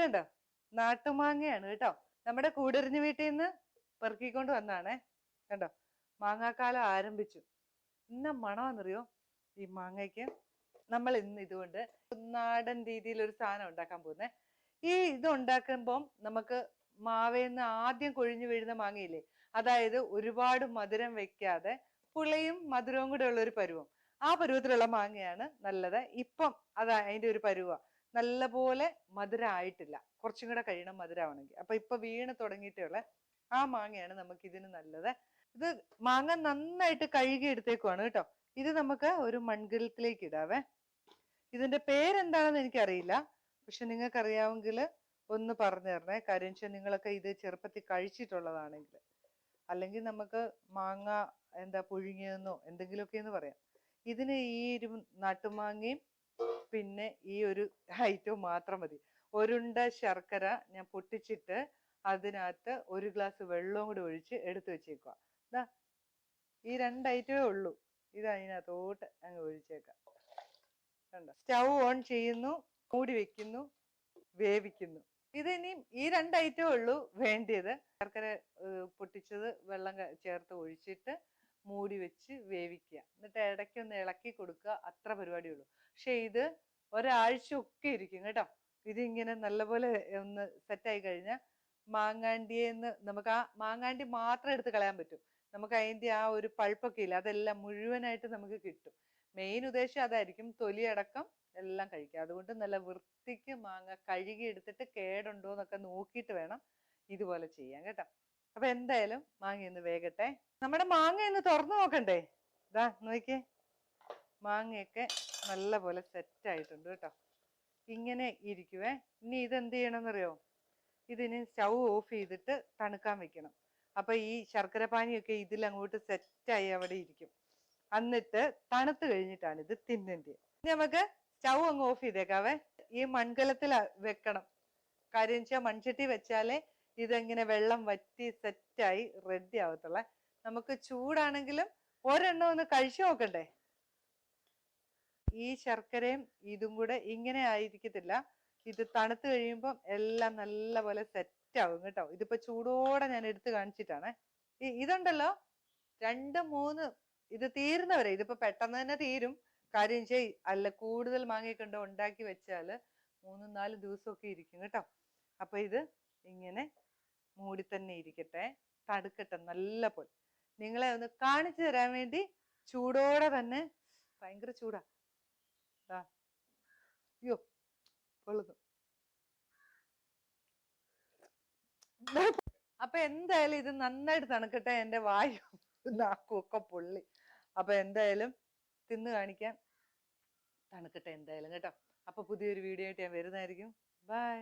കണ്ടോ? നാട്ടുമാങ്ങയാണ് കേട്ടോ. നമ്മുടെ കൂടറിഞ്ഞ് വീട്ടിൽ നിന്ന് പെറുക്കിക്കൊണ്ട് വന്നാണേ. കണ്ടോ? മാങ്ങാക്കാലം ആരംഭിച്ചു. ഇന്ന മണമെന്നറിയോ ഈ മാങ്ങയ്ക്ക് നമ്മൾ ഇന്ന് ഇതുകൊണ്ട് നാടൻ രീതിയിൽ ഒരു സാധനം ഉണ്ടാക്കാൻ പോകുന്നേ. ഈ ഇത് ഉണ്ടാക്കുമ്പം നമുക്ക് മാവേന്ന് ആദ്യം കൊഴിഞ്ഞു വീഴുന്ന മാങ്ങയില്ലേ? അതായത് ഒരുപാട് മധുരം വെക്കാതെ പുളിയും മധുരവും കൂടെ ഉള്ള ഒരു പരുവം. ആ പരുവത്തിലുള്ള മാങ്ങയാണ് നല്ലത്. ഇപ്പം അതാ അതിന്റെ ഒരു പരുവ. നല്ല പോലെ മധുരം ആയിട്ടില്ല കുറച്ചും കൂടെ കഴിയണം മധുരമാണെങ്കിൽ അപ്പൊ ഇപ്പൊ വീണ് തുടങ്ങിയിട്ടേ ഉള്ള ആ മാങ്ങയാണ് നമുക്ക് ഇതിന് നല്ലത്. ഇത് മാങ്ങ നന്നായിട്ട് കഴുകി എടുത്തേക്കുവാണ് കേട്ടോ. ഇത് നമുക്ക് ഒരു മൺകലത്തിലേക്ക് ഇടാവേ. ഇതിന്റെ പേരെന്താണെന്ന് എനിക്കറിയില്ല. പക്ഷെ നിങ്ങൾക്ക് അറിയാമെങ്കിൽ ഒന്ന് പറഞ്ഞു തരണേ. കാര്യം വെച്ചാൽ നിങ്ങളൊക്കെ ഇത് ചെറുപ്പത്തിൽ കഴിച്ചിട്ടുള്ളതാണെങ്കിൽ. അല്ലെങ്കിൽ നമുക്ക് മാങ്ങ എന്താ പുഴുങ്ങിയെന്നോ എന്തെങ്കിലുമൊക്കെ എന്ന് പറയാം. ഇതിന് ഈ ഒരു നാട്ടുമാങ്ങയും പിന്നെ ഈ ഒരു ഐറ്റവും മാത്രം മതി. ഒരുണ്ട ശർക്കര ഞാൻ പൊട്ടിച്ചിട്ട് അതിനകത്ത് ഒരു ഗ്ലാസ് വെള്ളവും കൂടി ഒഴിച്ച് എടുത്തു വെച്ചേക്കുക ദാ ഈ രണ്ട് ഐറ്റമേ ഉള്ളൂ. ഇത് അതിനകത്തോട്ട് അങ്ങ് ഒഴിച്ചേക്കാം. കണ്ടോ? സ്റ്റൗ ഓൺ ചെയ്യുന്നു മൂടി വെക്കുന്നു വേവിക്കുന്നു. ഇത് ഇനിയും ഈ രണ്ട് ഐറ്റമേ ഉള്ളൂ വേണ്ടിയത്. ശർക്കര പൊട്ടിച്ചത് വെള്ളം ചേർത്ത് ഒഴിച്ചിട്ട് മൂടി വെച്ച് വേവിക്കുക. എന്നിട്ട് ഇടയ്ക്കൊന്ന് ഇളക്കി കൊടുക്കുക. അത്ര പരിപാടിയേ ഉള്ളൂ പക്ഷെ ഇത് ഒരാഴ്ച ഒക്കെ ഇരിക്കും കേട്ടോ. ഇതിങ്ങനെ നല്ലപോലെ ഒന്ന് സെറ്റായി കഴിഞ്ഞാൽ മാങ്ങാണ്ടിയെന്ന് നമുക്ക് ആ മാങ്ങാണ്ടി മാത്രം എടുത്ത് കളയാൻ പറ്റും. നമുക്ക് അതിന്റെ ആ ഒരു പഴുപ്പൊക്കെ ഇല്ല അതെല്ലാം മുഴുവനായിട്ട് നമുക്ക് കിട്ടും. മെയിൻ ഉദ്ദേശം അതായിരിക്കും തൊലി അടക്കം എല്ലാം കഴിക്കുക. അതുകൊണ്ട് നല്ല വൃത്തിക്ക് മാങ്ങ കഴുകി എടുത്തിട്ട് കേടുണ്ടോ എന്നൊക്കെ നോക്കിയിട്ട് വേണം ഇതുപോലെ ചെയ്യാൻ കേട്ടോ. അപ്പൊ എന്തായാലും മാങ്ങ ഒന്ന് വേഗട്ടെ നമ്മുടെ മാങ്ങ ഒന്ന് തുറന്നു നോക്കണ്ടേ? ഇതാ നോക്കിയേ. മാങ്ങയൊക്കെ നല്ല പോലെ സെറ്റ് ആയിട്ടുണ്ട് കേട്ടോ. ഇങ്ങനെ ഇരിക്കുവേ. ഇനി ഇതെന്ത് ചെയ്യണമെന്നറിയോ? ഇതിന് സ്റ്റൗ ഓഫ് ചെയ്തിട്ട് തണുക്കാൻ വെക്കണം. അപ്പൊ ഈ ശർക്കര പാനിയൊക്കെ ഇതിൽ അങ്ങോട്ട് സെറ്റായി അവിടെ ഇരിക്കും. എന്നിട്ട് തണുത്ത് കഴിഞ്ഞിട്ടാണ് ഇത് തിന്നേണ്ടത്. ഇനി നമുക്ക് സ്റ്റൗ അങ്ങ് ഓഫ് ചെയ്തേക്കാവേ. ഈ മൺകലത്തിൽ വെക്കണം. കാര്യം വെച്ചാൽ മൺചട്ടി വെച്ചാലേ ഇതെങ്ങനെ വെള്ളം വറ്റി സെറ്റായി റെഡി ആവത്തുള്ള. നമുക്ക് ചൂടാണെങ്കിലും ഒരെണ്ണം ഒന്ന് കഴിച്ചു നോക്കണ്ടേ? ഈ ശർക്കരയും ഇതും കൂടെ ഇങ്ങനെ ആയിരിക്കത്തില്ല. ഇത് തണുത്ത് കഴിയുമ്പം എല്ലാം നല്ലപോലെ സെറ്റ് ആവും കേട്ടോ. ഇതിപ്പോ ചൂടോടെ ഞാൻ എടുത്തു കാണിച്ചിട്ടാണ്. ഇതുണ്ടല്ലോ? രണ്ട് മൂന്ന് ഇത് തീരുന്നവരെ ഇതിപ്പോ പെട്ടെന്ന് തന്നെ തീരും. കാര്യം ചെയ് അല്ല കൂടുതൽ മാങ്ങയൊക്കെ ഉണ്ടോ? ഉണ്ടാക്കി വെച്ചാൽ മൂന്നും നാല് ദിവസമൊക്കെ ഇരിക്കും കേട്ടോ. അപ്പൊ ഇത് ഇങ്ങനെ മൂടി തന്നെ ഇരിക്കട്ടെ. തടുക്കട്ടെ നല്ല പോലെ. നിങ്ങളെ ഒന്ന് കാണിച്ചു തരാൻ വേണ്ടി ചൂടോടെ തന്നെ ഭയങ്കര ചൂടാ. അയ്യോ പൊള്ളുന്നു. അപ്പൊ എന്തായാലും ഇത് നന്നായിട്ട് തണുക്കട്ടെ. എന്റെ വായും നാക്കും ഒക്കെ പൊള്ളി. അപ്പൊ എന്തായാലും തിന്ന് കാണിക്കാൻ തണുക്കട്ടെ എന്തായാലും കേട്ടോ. അപ്പൊ പുതിയൊരു വീഡിയോ ആയിട്ട് ഞാൻ വരുന്നതായിരിക്കും. ബൈ